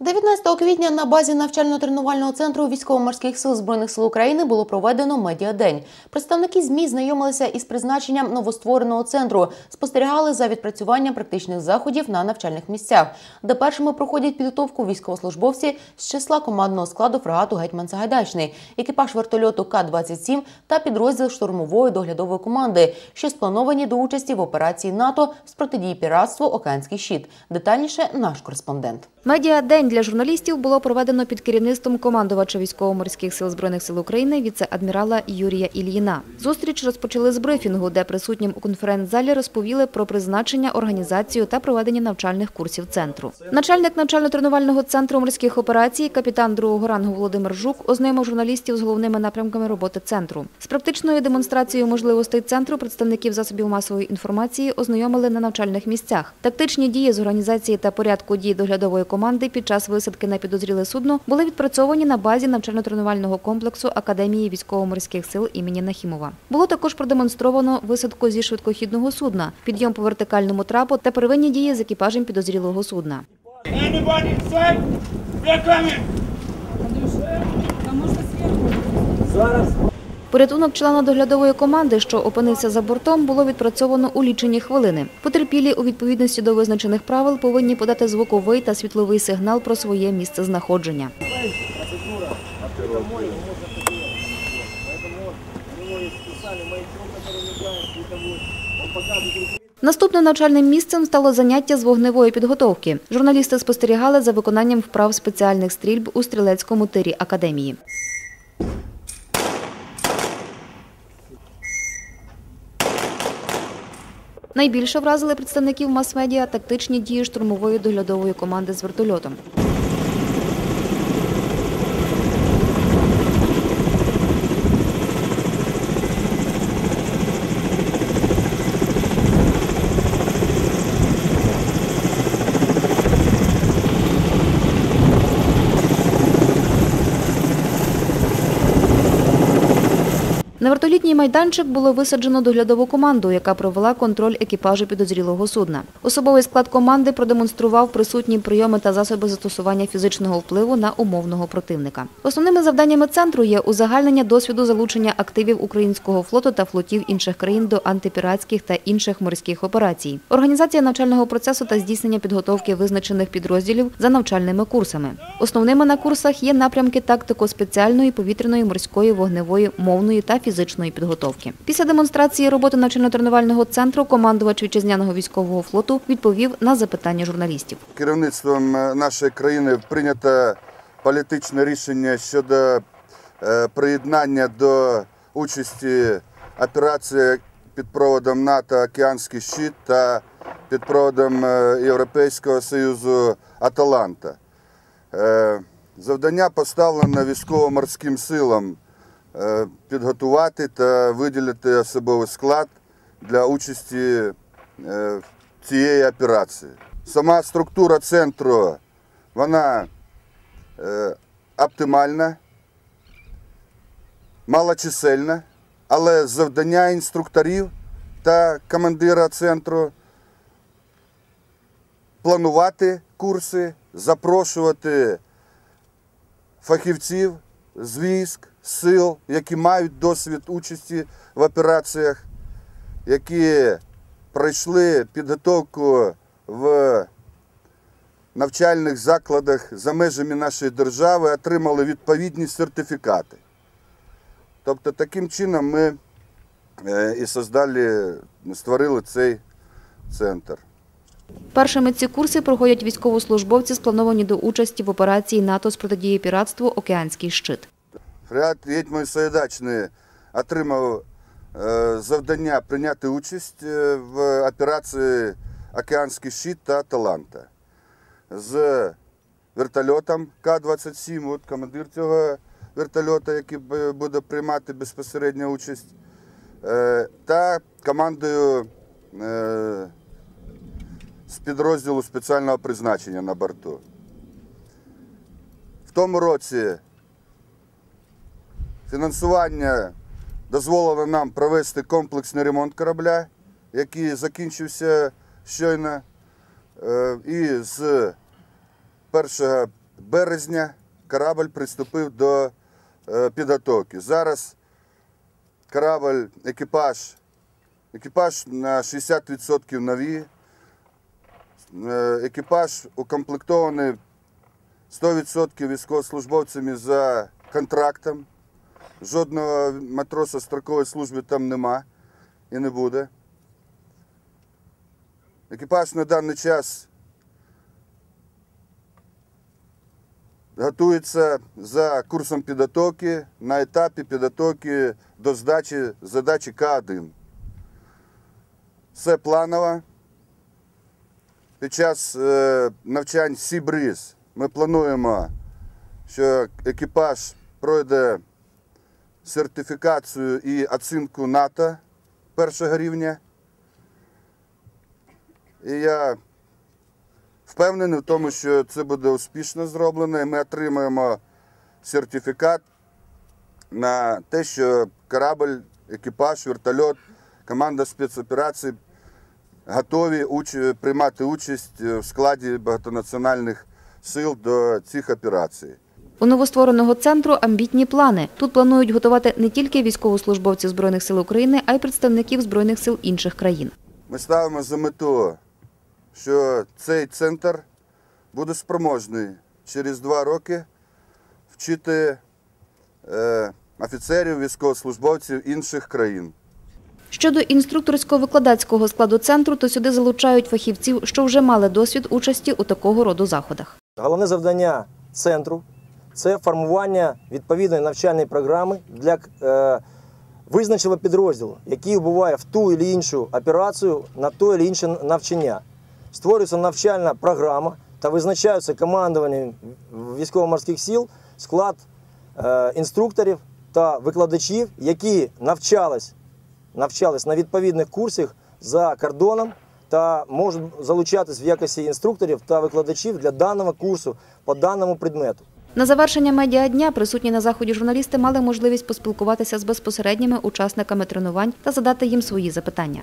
19 квітня на базі навчально-тренувального центру військово-морських сил збройних сил України було проведено медіадень. Представники змі знайомилися із призначенням новоствореного центру, спостерігали за відпрацюванням практичних заходів на навчальних місцях, де першими проходять підготовку військовослужбовці з числа командного складу фрегату Гетьман Сагайдачний, екіпаж вертольоту К-27 та підрозділ штурмової доглядової команди, що сплановані до участі в операції НАТО з протидії піратству Океанський щит. Детальніше наш кореспондент. Медіа-день для журналістів було проведено під керівництвом командувача військово-морських сил Збройних сил України віце-адмірала Юрія Ільїна. Зустріч розпочали з брифінгу, де присутнім у конференц-залі розповіли про призначення, організацію та проведення навчальних курсів центру. Начальник навчально-тренувального центру морських операцій, капітан другого рангу Володимир Жук, ознайомив журналістів з головними напрямками роботи центру. З практичною демонстрацією можливостей центру представників засобів масової інформації ознайомили на навчальних місцях. Тактичні дії з організації та порядку дій доглядової команди під час висадки на підозріле судно були відпрацьовані на базі навчально-тренувального комплексу Академії військово-морських сил імені Нахімова. Було також продемонстровано висадку зі швидкохідного судна, підйом по вертикальному трапу та первинні дії з екіпажем підозрілого судна. We're coming. Порятунок члена доглядової команди, що опинився за бортом, було відпрацьовано у лічені хвилини. Потерпілі у відповідності до визначених правил повинні подати звуковий та світловий сигнал про своє місце знаходження. Наступним навчальним місцем стало заняття з вогневої підготовки. Журналісти спостерігали за виконанням вправ спеціальних стрільб у стрілецькому тирі академії. Найбільше вразили представників мас-медіа тактичні дії штурмової доглядової команди з вертольотом. На вертолітній майданчик було висаджено доглядову команду, яка провела контроль екіпажу підозрілого судна. Особовий склад команди продемонстрував присутні прийоми та засоби застосування фізичного впливу на умовного противника. Основними завданнями центру є узагальнення досвіду залучення активів українського флоту та флотів інших країн до антипіратських та інших морських операцій, організація навчального процесу та здійснення підготовки визначених підрозділів за навчальними курсами. Основними на курсах є напрямки тактико-спеціальної повітряної, морської, вогневої, мовної та фізичної підготовки. Після демонстрації роботи навчально-тренувального центру командувач вітчизняного військового флоту відповів на запитання журналістів. Керівництвом е, нашої країни прийнято політичне рішення щодо е, приєднання до участі операції під проводом НАТО Океанський щит та під проводом е, Європейського Союзу Аталанта. Завдання поставлено військово-морським силам підготувати та виділити особовий склад для участі е, в цієї операції. Сама структура центру вона е, оптимальна, малочисельна, але завдання інструкторів та командира центру планувати курси, запрошувати фахівців з військ, сил, які мають досвід участі в операціях, які пройшли підготовку в навчальних закладах за межами нашої держави, отримали відповідні сертифікати. Тобто таким чином ми е, і создали, створили цей центр. Першими ці курси проходять військовослужбовці, сплановані до участі в операції НАТО з протидії піратству Океанський щит. Фрегат Гетьман Саєдачний отримав е, завдання прийняти участь е, в операції Океанський щит та Аталанта з вертольотом К-27, от командир цього вертольота, який буде приймати безпосередню участь, е, та командою з підрозділу спеціального призначення на борту. В тому році Фінансування дозволило нам провести комплексний ремонт корабля, який закінчився щойно. Е, І з 1 березня корабль приступив до е, підготовки. Зараз корабль, екіпаж, екіпаж на 60% нові. Е, Екіпаж укомплектований 100% військовослужбовцями за контрактом. Жодного матроса строкової служби там нема і не буде. Екіпаж на даний час готується за курсом підготовки на етапі підготовки до здачі задачі К1. Все планово. Під час е, навчань Сібриз ми плануємо, що екіпаж пройде сертифікацію і оцінку НАТО першого рівня. І я впевнений в тому, що це буде успішно зроблено, і ми отримаємо сертифікат на те, що корабль, екіпаж, вертольот, команда спецоперацій готові уч- приймати участь в складі багатонаціональних сил до цих операцій. У новоствореного центру амбітні плани. Тут планують готувати не тільки військовослужбовців Збройних сил України, а й представників Збройних сил інших країн. Ми ставимо за мету, що цей центр буде спроможний через два роки вчити е, офіцерів, військовослужбовців інших країн. Щодо інструкторсько-викладацького складу центру, то сюди залучають фахівців, що вже мали досвід участі у такого роду заходах. Головне завдання центру це формування відповідної навчальної програми для е, визначеного підрозділу, який вбуває в ту чи іншу операцію на то чи інше навчання. Створюється навчальна програма та визначаються командуванням військово-морських сил склад е, інструкторів та викладачів, які навчались, навчались на відповідних курсах за кордоном та можуть залучатись в якості інструкторів та викладачів для даного курсу по даному предмету. На завершення медіадня присутні на заході журналісти мали можливість поспілкуватися з безпосередніми учасниками тренувань та задати їм свої запитання.